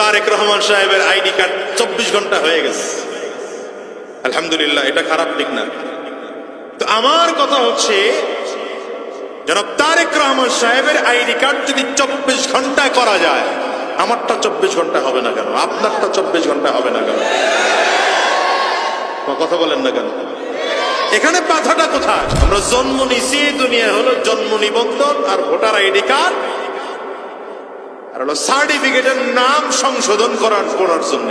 তারেক রহমান সাহেবের ID card চব্বিশ ঘণ্টা হয়ে গেছে। আলহামদুলিল্লাহ, এটা খারাপ দিক না। তো আমার কথা হচ্ছে, জনাব তারেক রহমান সাহেবের আইডি কার্ড যদি চব্বিশ ঘণ্টা করা যায়, আমারটা চব্বিশ ঘণ্টা হবে না কেন? আপনারটা চব্বিশ ঘণ্টা হবে না কেন? কথা বলেন না কেন? এখানে বাধাটা কোথায়? আমরা জন্ম নিছি, দুনিয়া হলো জন্ম নিবন্ধন আর ভোটার আইডি কার্ড। আর হলো সার্টিফিকেটের নাম সংশোধন করার করার জন্য।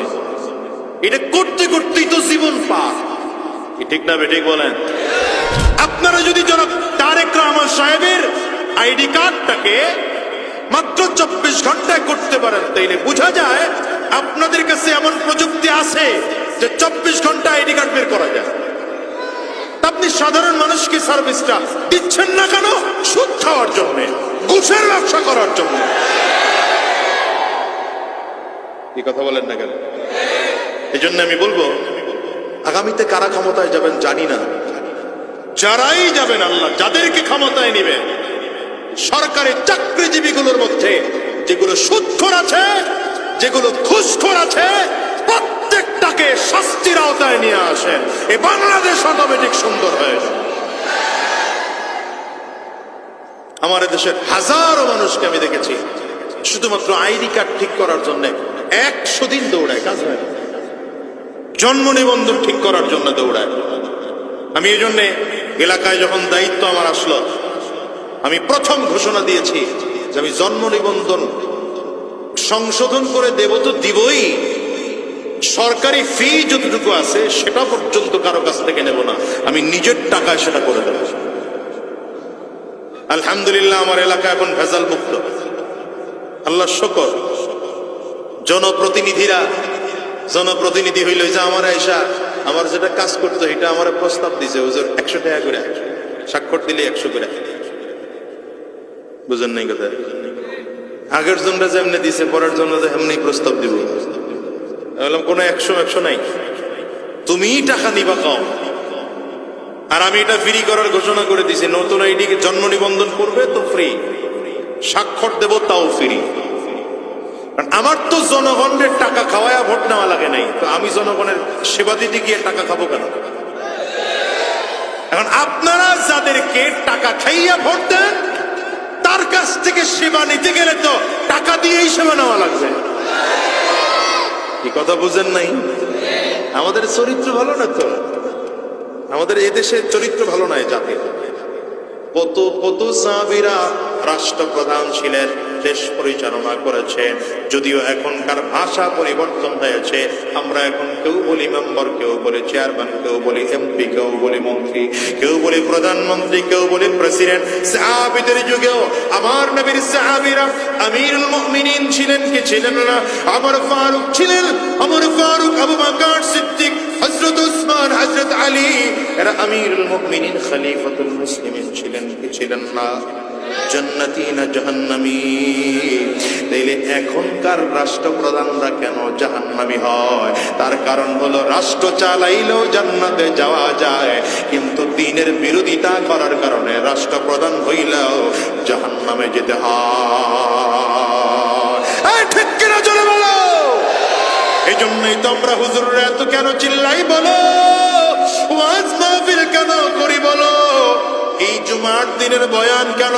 এটা করতে করতেই তো জীবন পার। ঠিক না ঠিক বলেন? আপনারা যদি জনাব তারেক রহমান সাহেবের আইডি কার্ডটাকে মাত্র চব্বিশ ঘন্টায় করতে পারেন, তাইলে বোঝা যায় আপনাদের কাছে এমন প্রযুক্তি আছে যে চব্বিশ ঘণ্টা আইডি কার্ড বের করা যায়। আপনি সাধারণ মানুষকে সার্ভিসটা দিচ্ছেন না কেন? সুদ খাওয়ার জন্য, ঘুষের ব্যবসা করার জন্য। এই কথা বলেন না কেন? এই জন্য আমি বলব, আগামীতে কারা ক্ষমতায় যাবেন জানি না। যারাই যাবেন আল্লাহ যাদেরকে ক্ষমতায় নেবেন সরকারি চাকরিজীবীগুলোর মধ্যে যেগুলো সুৎখর আছে, যেগুলো ঘুষখোর আছে, প্রত্যেকটাকে শাস্তির আওতায় নিয়ে আসেন এ বাংলাদেশ অটোমেটিক সুন্দর হয়ে আমার দেশের হাজারো মানুষকে আমি দেখেছি, শুধুমাত্র আইডি কার্ড ঠিক করার জন্য। একশো দিন দৌড়ায়, কাজ জন্ম নিবন্ধন ঠিক করার জন্য দৌড়ায়। আমি এই জন্যে এলাকায় যখন দায়িত্ব আমার আসলো, আমি প্রথম ঘোষণা দিয়েছি যে আমি জন্ম নিবন্ধন সংশোধন করে দেব তো দিবই। সরকারি ফি যতটুকু আছে, সেটা পর্যন্ত কারও কাছ থেকে নেব না। আমি নিজের টাকায় সেটা করে দেব। আলহামদুলিল্লাহ, আমার এলাকা এখন ভেজাল মুক্ত আল্লাহ শকর জনপ্রতিনিধিরা, জনপ্রতিনিধি হইল যে আমার আয়সা আমার যেটা কাজ করতো, এটা আমার প্রস্তাব দিছে, হুজুর, একশো টাকা করে। স্বাক্ষর দিলে একশো করে। বুঝেন নাই কথা? আগের জনটা যেমনি দিছে, পরের জন্য এমনি প্রস্তাব দিব। বললাম, কোনো একশো একশো নাই। তুমিই টাকা নিবা কম আর আমি এটা ফ্রি করার ঘোষণা করে দিছি, নতুন আইডিকে জন্ম নিবন্ধন করবে তো ফ্রি স্বাক্ষর দেব তাও ফ্রি কারণ আমার তো জনগণের টাকা খাওয়ায়া ভোট নেওয়া লাগে নাই। তো আমি জনগণের সেবা দিতে গিয়ে টাকা খাব কেন? এখন আপনারা যাদেরকে টাকা খাইয়া ভোট দেন, তার কাছ থেকে সেবা নিতে গেলে তো টাকা দিয়েই সেবা নেওয়া লাগবে। কি কথা বুঝেন নাই? আমাদের চরিত্র ভালো না তো? আমাদের এদেশের চরিত্র ভালো নয় জাতির। কত কত সাহাবীরা রাষ্ট্রপ্রধান ছিলেন, দেশ পরিচালনা করেছেন যদিও এখনকার ভাষা পরিবর্তন হয়েছে। আমরা এখন কেউ বলি মেম্বার, কেউ বলি চেয়ারম্যান, কেউ বলি এমপি, কেউ বলি মন্ত্রী, কেউ বলি প্রধানমন্ত্রী, কেউ বলি প্রেসিডেন্ট। সাহাবিদের যুগেও আমার নবীর সাহাবীরা আমিরুল মুমিনিন ছিলেন কি ছিলেন না? আমার ফারুক ছিলেন, আমার ফারুক আবু বকর আমিরুল মুমিনিন খলিফাতুল এখনকার রাষ্ট্রপ্রধানরা কেন জাহান্নামী হয়? তার কারণ হলো রাষ্ট্র চালাইলেও জান্নাতে যাওয়া যায়, কিন্তু দিনের বিরোধিতা করার কারণে রাষ্ট্রপ্রধান হইলেও জাহান্নামে যেতে হয়। এই জন্যই তো আমরা হুজুররা এত কেন চিল্লাই বলো? ওয়াজ কেন করি বলো? এই জুমার দিনের বয়ান কেন?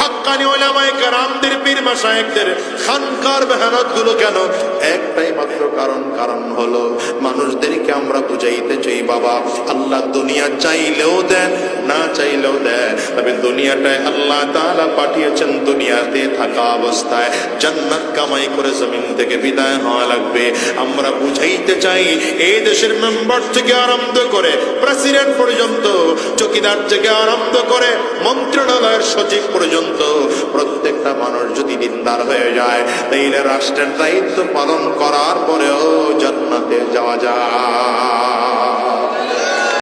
হাক্কানি ওলামায় কারামদের, পীর মাসায়েকদের খানকার মেহনতগুলো কেন? একটাই মাত্র কারণ কারণ হলো মানুষদেরকে আমরা বুঝাইতে চাই, বাবা। আল্লাহ দুনিয়া চাইলেও দেন, না চাইলেও দেন। তবে দুনিয়াটায় আল্লাহ তাআলা পাঠিয়েছেন দুনিয়াতে থাকা অবস্থায়। জান্নাত কামাই করে জমিন থেকে বিদায় হওয়া লাগবে। আমরা বুঝাইতে চাই এই দেশের মেম্বার থেকে আরম্ভ করে, প্রেসিডেন্ট পর্যন্ত, চকিদার থেকে আরম্ভ করে, মন্ত্রণালয়ের সচিব পর্যন্ত, প্রত্যেকটা মানুষ যদি দিনদার হয়ে যায় তাইলে রাষ্ট্রের দায়িত্ব পালন করার পরেও জান্নাতে যাওয়া যায়।